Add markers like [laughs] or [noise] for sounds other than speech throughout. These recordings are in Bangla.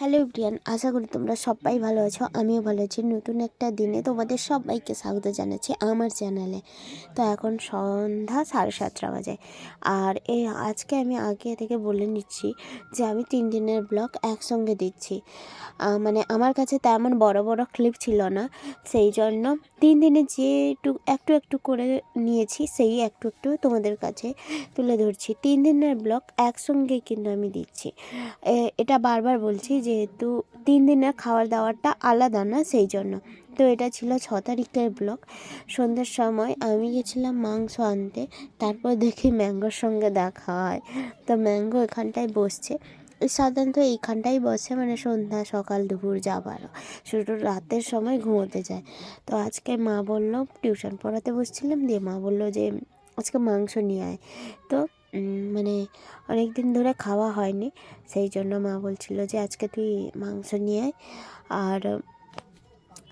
হ্যালো ব্রিয়ান আশা করি তোমরা সবাই ভালো আছো, আমিও ভালো আছি। নতুন একটা দিনে তোমাদের সবাইকে স্বাগত জানাচ্ছি আমার চ্যানেলে। তো এখন সন্ধ্যা সাড়ে সাতটা বাজে। আর এই আজকে আমি আগে থেকে বলে নিচ্ছি যে আমি তিন দিনের ব্লগ একসঙ্গে দিচ্ছি মানে আমার কাছে তেমন বড় বড় ক্লিপ ছিল না, সেই জন্য তিন দিনে যে একটু একটু একটু করে নিয়েছি, সেই একটু একটু তোমাদের কাছে তুলে ধরছি। তিন দিনের ব্লগ একসঙ্গে কিন্তু আমি দিচ্ছি। এটা বারবার বলছি যেহেতু তিন দিনের খাওয়ার দাওয়ারটা আলাদা না, সেই জন্য। তো এটা ছিল ছ তারিখের ব্লগ। সন্ধ্যের সময় আমি গেছিলাম মাংস আনতে, তারপর দেখি ম্যাঙ্গোর সঙ্গে দেখা হয়। তো ম্যাঙ্গো এখানটায় বসছে। সাধারণত এইখানটাই বসে মানে সন্ধ্যা, সকাল, দুপুর যাবারও। শুধু রাতের সময় ঘুমোতে যায়। তো আজকে মা বলল, টিউশন পড়াতে বসছিলাম দিয়ে মা বলল যে, আজকে মাংস নিয়ে আয়। তো মানে অনেক দিন ধরে খাওয়া হয়নি। সেই জন্য মা বলছিল যে, আজকে তুই মাংস নিয়ে আয়। আর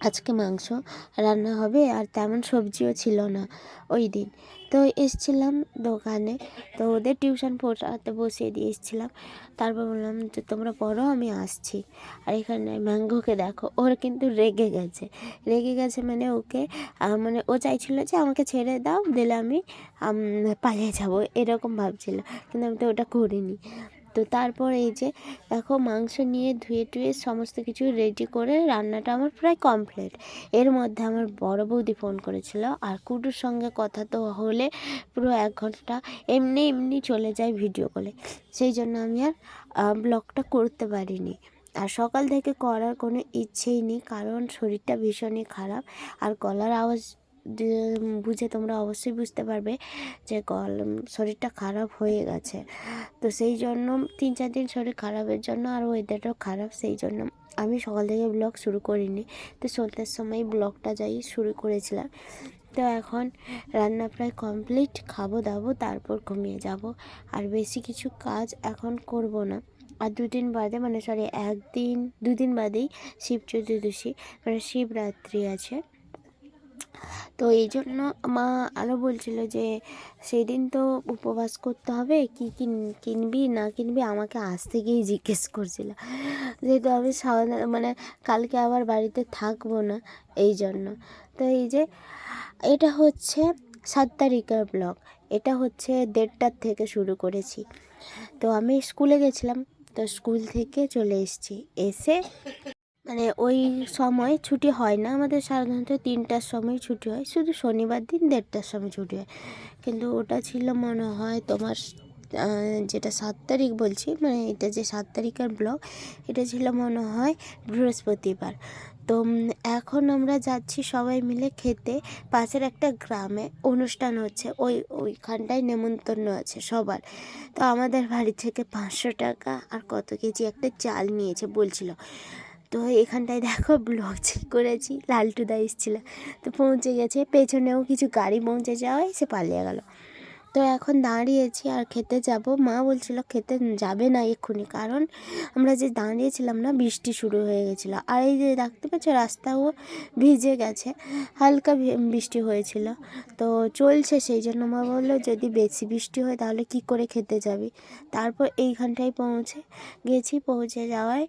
আজকে মাংস রান্না হবে, আর তেমন সবজিও ছিল না ওই দিন। তো এসছিলাম দোকানে, তো ওদের টিউশন পড়াতে বসিয়ে দিয়ে এসছিলাম। তারপর বললাম যে, তোমরা পড়ো, আমি আসছি। আর এখানে ম্যাঙ্গোকে দেখো, ওর কিন্তু রেগে গেছে। রেগে গেছে মানে ওকে মানে ও চাইছিল যে, আমাকে ছেড়ে দাও, দিলে আমি, পালিয়ে যাব। এরকম ভাবছিল, কিন্তু আমি তো ওটা করিনি। তো তারপর এই যে দেখো মাংস নিয়ে ধুয়ে টুয়ে সমস্ত কিছু রেডি করে রান্নাটা আমার প্রায় কমপ্লিট এর মধ্যে আমার বড় বৌদি ফোন করেছিল, আর কুটুর সঙ্গে কথা তো হলে পুরো এক ঘণ্টা এমনি এমনি চলে যায় ভিডিও কলে সেই জন্য আমি আর ব্লগটা করতে পারিনি। আর সকাল থেকে করার কোনো ইচ্ছেই নেই, কারণ শরীরটা ভীষণই খারাপ, আর গলার আওয়াজ বুঝে তোমরা অবশ্যই বুঝতে পারবে যে গল শরীরটা খারাপ হয়ে গেছে। তো সেই জন্য তিন চার দিন শরীর খারাপের জন্য আর ওয়েদারটাও খারাপ, সেই জন্য আমি সকাল থেকে ব্লগ শুরু করিনি। তো সন্ধ্যের সময় ব্লগটা যাই শুরু করেছিলাম। তো এখন রান্না প্রায় কমপ্লিট খাব দাবো, তারপর ঘুমিয়ে যাব। আর বেশি কিছু কাজ এখন করব না। আর দুদিন বাদে মানে সরি একদিন, দুদিন বাদেই শিব চতুর্দশী মানে শিবরাত্রি আছে। তো এই জন্য মা আরও বলছিল যে, সেদিন তো উপবাস করতে হবে, কি কিন, কিনবি না কিনবি আমাকে আজ থেকেই জিজ্ঞেস করছিল। যেহেতু আমি সাধারণ মানে কালকে আবার বাড়িতে থাকব না, এই জন্য। তো এই যে, এটা হচ্ছে সাত তারিখের ব্লগ, এটা হচ্ছে দেড়টার থেকে শুরু করেছি। তো আমি স্কুলে গেছিলাম, তো স্কুল থেকে চলে এসেছি, এসে মানে ওই সময় ছুটি হয় না। আমাদের সাধারণত তিনটার সময় ছুটি হয়। শুধু শনিবার দিন দেড়টার সময় ছুটি হয়। কিন্তু ওটা ছিল মনে হয় তোমার যেটা সাত তারিখ বলছি মানে এটা যে সাত তারিখের ব্লগ এটা ছিল মনে হয় বৃহস্পতিবার। তো এখন আমরা যাচ্ছি সবাই মিলে খেতে। পাশের একটা গ্রামে অনুষ্ঠান হচ্ছে। ওই, ওইখানটায় নেমন্তন্ন আছে সবার। তো আমাদের বাড়ি থেকে পাঁচশো টাকা আর কত কেজি একটা চাল নিয়েছে বলছিল। তো এখানটায় দেখো ব্লগ করেছি লালটুদা এসেছিল। তো পৌঁছে গেছে, পেছনেও কিছু গাড়ি পৌঁছে যাওয়ায় সে পালিয়ে গেল। তো এখন দাঁড়িয়েছি আর খেতে যাব। মা বলছিল খেতে যাবে না এক্ষুনি, কারণ আমরা যে দাঁড়িয়েছিলাম না, বৃষ্টি শুরু হয়ে গেছিল। আর এই যে দেখতে পাচ্ছ রাস্তাও ভিজে গেছে, হালকা বৃষ্টি হয়েছিল। তো চলছে সেই জন্য মা বলল, যদি বেশি বৃষ্টি হয় তাহলে কি করে খেতে যাবি? তারপর এইখানটায় পৌঁছে গেছি, পৌঁছে যাওয়ায়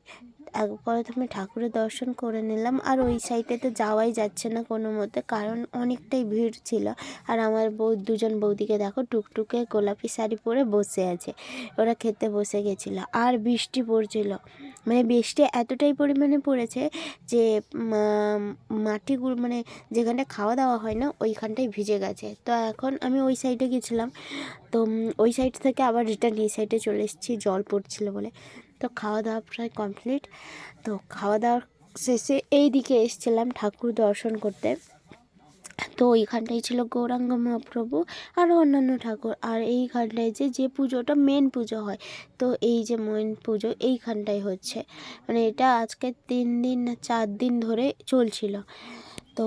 এক প্রথমে ঠাকুরের দর্শন করে নিলাম। আর ওই সাইডে তো যাওয়াই যাচ্ছে না কোনো মতে, কারণ অনেকটাই ভিড় ছিল। আর আমার বউ, দুজন বৌদিকে দেখো, টুকটুকে গোলাপি শাড়ি পরে বসে আছে। ওরা খেতে বসে গেছিল। আর বৃষ্টি পড়ছিল। মানে বৃষ্টি এতটাই পরিমাণে পড়েছে যে মাটিগুলো মানে যেখানটা খাওয়া দাওয়া হয় না ওইখানটায় ভিজে গেছে। তো এখন আমি ওই সাইডে গেছিলাম। তো ওই সাইড থেকে আবার রিটার্ন এই সাইডে চলে এসেছি। জল পড়ছিল বলে। তো খাওয়া দাওয়া প্রায় কমপ্লিট তো খাওয়া দাওয়ার শেষে এই দিকে এসেছিলাম ঠাকুর দর্শন করতে। তো ওইখানটায় ছিল গৌরাঙ্গ মহাপ্রভু আরও অন্যান্য ঠাকুর। আর এইখানটায় যে যে পুজোটা মেন পুজো হয়, তো এই যে মেন পুজো এইখানটায় হচ্ছে। মানে এটা আজকে তিন দিন না চার দিন ধরে চলছিল। তো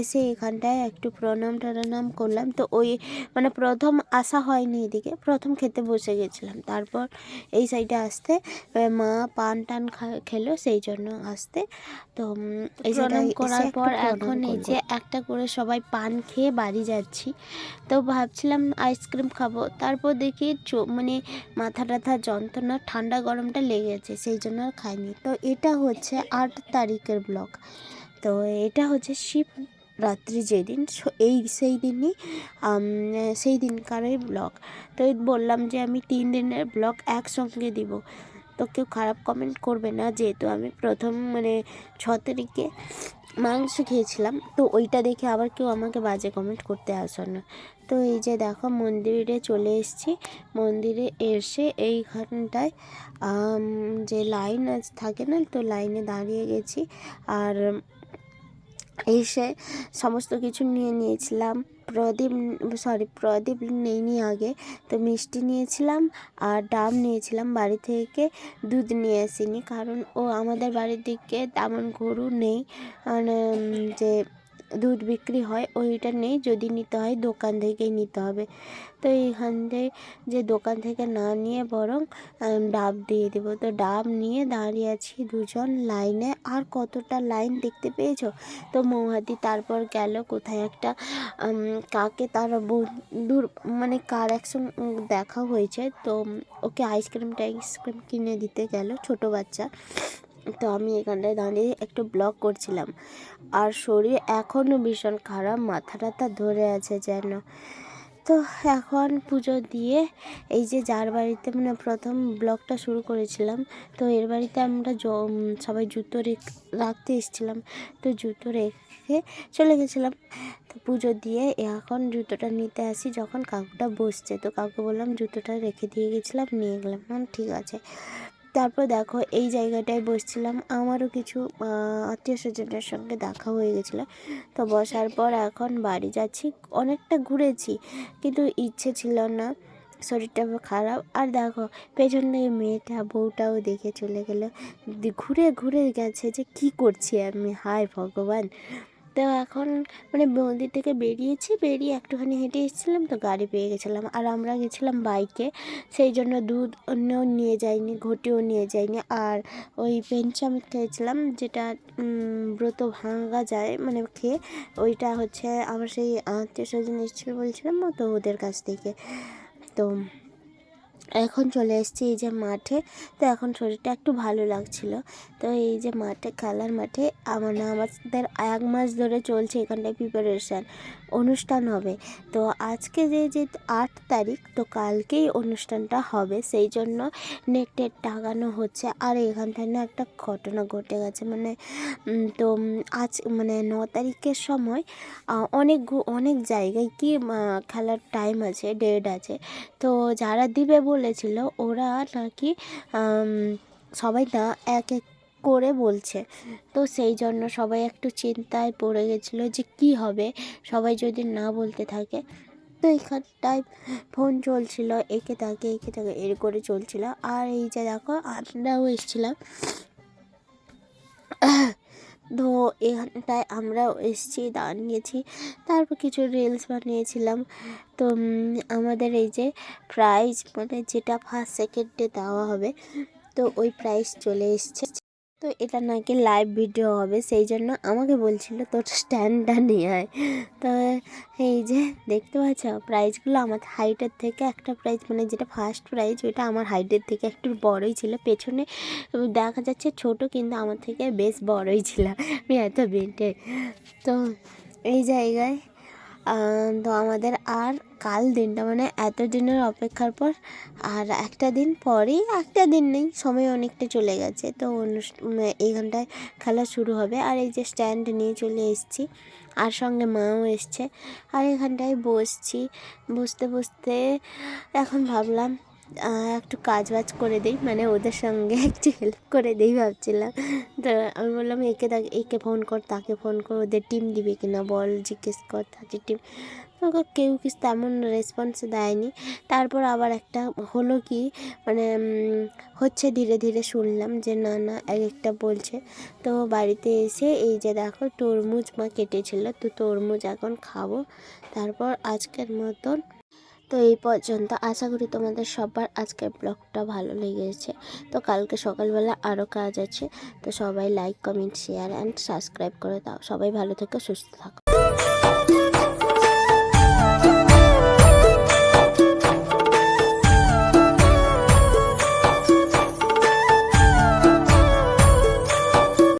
এসে এখানটায় একটু প্রণাম টনাম করলাম। তো ওই মানে প্রথম আসা হয়নি এদিকে প্রথম খেতে বসে গেছিলাম। তারপর এই সাইডে আসতে মা পান টান খেলো সেই জন্য আসতে। তো এই প্রণাম করার পর এখন এই যে একটা করে সবাই পান খেয়ে বাড়ি যাচ্ছি। তো ভাবছিলাম আইসক্রিম খাব। তারপর দেখি মানে মাথা টাথা যন্ত্রণা ঠান্ডা গরমটা লেগেছে সেই জন্য আর খাইনি। তো এটা হচ্ছে আট তারিখের ব্লগ তো এটা হচ্ছে শিব রাত্রি যেদিন এই সেই দিনই সেই দিনকারই ব্লগ। তো বললাম যে আমি তিন দিনের ব্লগ একসঙ্গে দিব। তো কেউ খারাপ কমেন্ট করবে না, যেহেতু আমি প্রথম মানে ছ তারিখে মাংস খেয়েছিলাম। তো ওইটা দেখে আবার কেউ আমাকে বাজে কমেন্ট করতে আসো না। তো এই যে দেখো মন্দিরে চলে এসেছি। মন্দিরে এসে এইখানটায় যে লাইন থাকে না তো লাইনে দাঁড়িয়ে গেছি। আর এসে সমস্ত কিছু নিয়ে নিয়েছিলাম। প্রদীপ সরি প্রদীপ নিইনি আগে। তো মিষ্টি নিয়েছিলাম আর ডাব নিয়েছিলাম বাড়ি থেকে। দুধ নিয়ে আসিনি কারণ ও আমাদের বাড়ির দিকে তেমন গরু নেই। যে দুধ বিক্রি হয়, ওইটা নেই যদি নিতে হয় দোকান থেকেই নিতে হবে। তো এইখান থেকে যে দোকান থেকে না নিয়ে বরং ডাব দিয়ে দেবো। তো ডাব নিয়ে দাঁড়িয়ে আছি দুজন লাইনে। আর কতটা লাইন দেখতে পেয়েছ? তো মৌহাতি তারপর গেল কোথায়? একটা কাকে তার বন্ধুর মানে কার একসঙ্গে দেখা হয়েছে। তো ওকে আইসক্রিম টাইসক্রিম কিনে দিতে গেল, ছোট বাচ্চা। তো আমি এখানটায় দাঁড়িয়ে একটু ব্লগ করছিলাম। আর শরীর এখনও ভীষণ খারাপ মাথা টাথা ধরে আছে যেন। তো এখন পুজো দিয়ে এই যে যার বাড়িতে মানে প্রথম ব্লগটা শুরু করেছিলাম, তো এর বাড়িতে আমরা সবাই জুতো রেখ- রাখতে এসেছিলাম। তো জুতো রেখে চলে গেছিলাম। তো পুজো দিয়ে এখন জুতোটা নিতে আসি যখন কাকুটা বসছে। তো কাকু বললাম, জুতোটা রেখে দিয়ে গেছিলাম, নিয়ে গেলাম। ঠিক আছে। তারপর দেখো, এই জায়গাটায় বসছিলাম। আমারও কিছু আত্মীয় স্বজনের সঙ্গে দেখা হয়ে গেছিল। তো বসার পর এখন বাড়ি যাচ্ছি। অনেকটা ঘুরেছি, কিন্তু ইচ্ছে ছিল না। শরীরটা খারাপ। আর দেখো, পেছন থেকে মেয়েটা বউটাও দেখে চলে গেল। ঘুরে ঘুরে গেছে যে কি করছি আমি? হায় ভগবান! তো এখন মানে মন্দির থেকে বেরিয়েছি, বেরিয়ে একটুখানি হেঁটে এসেছিলাম তো গাড়ি পেয়ে গেছিলাম। আর আমরা গেছিলাম বাইকে, সেই জন্য দুধ অন্যও নিয়ে যাইনি, ঘটিও নিয়ে যাইনি। আর ওই পেনচামিট খেয়েছিলাম যেটা ব্রত ভাঙা যায় মানে খেয়ে ওইটা হচ্ছে আমার সেই আত্মীয় স্বজন এসেছিল বলছিলাম তো ওদের কাছ থেকে। তো এখন চলে এসেছি এই যে মাঠে। তো এখন শরীরটা একটু ভালো লাগছিল। তো এই যে মাঠে, খেলার মাঠে আমার না, আমাদের এক মাস ধরে চলছে এখানটায় প্রিপারেশান অনুষ্ঠান হবে। তো আজকে যে যে আট তারিখ, তো কালকেই অনুষ্ঠানটা হবে। সেই জন্য নেট টেট টাঙানো হচ্ছে। আর এখানটায় না একটা ঘটনা ঘটে গেছে। মানে তো আজ মানে ন তারিখের সময় অনেক অনেক জায়গায় কি খেলার টাইম আছে ডেট আছে। তো যারা দিবে বলেছিল, ওরা নাকি সবাই না, এক এক করে বলছে। তো সেই জন্য সবাই একটু চিন্তায় পড়ে গেছিল যে কি হবে, সবাই যদি না বলতে থাকে। তো এখানটায় ফোন চলছিল, একে তাকে একে তাকে, এর করে চলছিল। আর এই যে দেখো, আমরাও এসেছিলাম। তো এখানটায় আমরাও এসেছি, দাঁড়িয়েছি। তারপর কিছু রিলস বানিয়েছিলাম। তো আমাদের এই যে প্রাইজ মানে যেটা ফার্স্ট সেকেন্ডে দেওয়া হবে, তো ওই প্রাইজ চলে এসছে। তো এটা নাকি লাইভ ভিডিও হবে সেই জন্য আমাকে বলছিল, তোর স্ট্যান্ডটা নিয়ে আয়। তো এই যে দেখতে পাচ্ছ প্রাইজগুলো আমার হাইটের থেকে একটা প্রাইজ মানে যেটা ফার্স্ট প্রাইজ ওইটা আমার হাইটের থেকে একটু বড়ই ছিল। পেছনে দেখা যাচ্ছে ছোট, কিন্তু আমার থেকে বেশ বড়ই ছিল। আমি এত বেটে তো এই জায়গায় তো আমাদের আর কাল দিনটা মানে এত দিনের অপেক্ষার পর আর একটা দিন পরেই একটা দিন নেই, সময় অনেকটা চলে গেছে। তো অনুষ্ঠান এইখানটায় খেলা শুরু হবে আর এই যে স্ট্যান্ড নিয়ে চলে এসেছি আর সঙ্গে মাও এসছে। আর এখানটায় বসছি। বসতে বসতে এখন ভাবলাম একটু কাজ বাজ করে দিই মানে ওদের সঙ্গে [laughs] একটু হেল্প করে দিই ভাবছিলাম। তো আমি বললাম, একে তাকে একে ফোন কর, তাকে ফোন কর, ওদের টিম দিবে কিনা বল, জিজ্ঞেস কর তাদের টিম কেউ কিছু তেমন রেসপন্স দেয়নি। তারপর আবার একটা হলো কি মানে হচ্ছে ধীরে ধীরে শুনলাম যে, না না, এক একটা বলছে। তো বাড়িতে এসে এই যে দেখো, তরমুজ মা কেটেছিল, তো তরমুজ এখন খাব। তারপর আজকের মতন তো এই পর্যন্ত। আশা করি তোমাদের সবার আজকের ব্লগটা ভালো লেগেছে। তো কালকে সকালবেলা আরও কাজ আছে, তো সবাই like comment share and subscribe করে দাও। সবাই ভালো থেকে, সুস্থ থাকো।